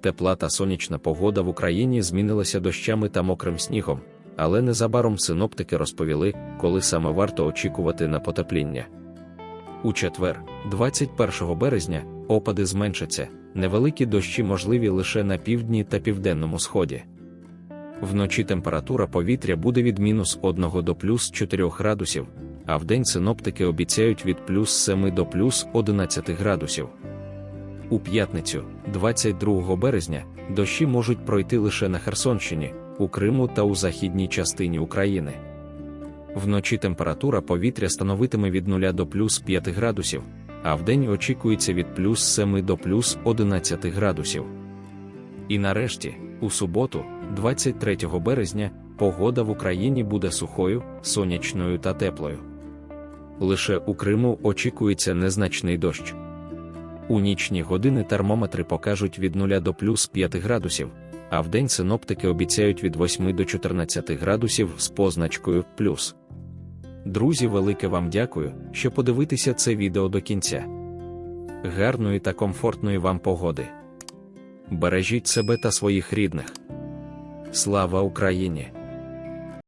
Тепла та сонячна погода в Україні змінилася дощами та мокрим снігом, але незабаром синоптики розповіли, коли саме варто очікувати на потепління. У четвер, 21 березня, опади зменшаться, невеликі дощі можливі лише на півдні та південному сході. Вночі температура повітря буде від мінус 1 до плюс 4 градусів, а вдень синоптики обіцяють від плюс 7 до плюс 11 градусів. У п'ятницю, 22 березня, дощі можуть пройти лише на Херсонщині, у Криму та у західній частині України. Вночі температура повітря становитиме від 0 до плюс 5 градусів, а вдень очікується від плюс 7 до плюс 11 градусів. І нарешті, у суботу, 23 березня, погода в Україні буде сухою, сонячною та теплою. Лише у Криму очікується незначний дощ. У нічні години термометри покажуть від 0 до плюс 5 градусів, а вдень синоптики обіцяють від 8 до 14 градусів з позначкою плюс. Друзі, велике вам дякую, що подивитися це відео до кінця. Гарної та комфортної вам погоди. Бережіть себе та своїх рідних. Слава Україні!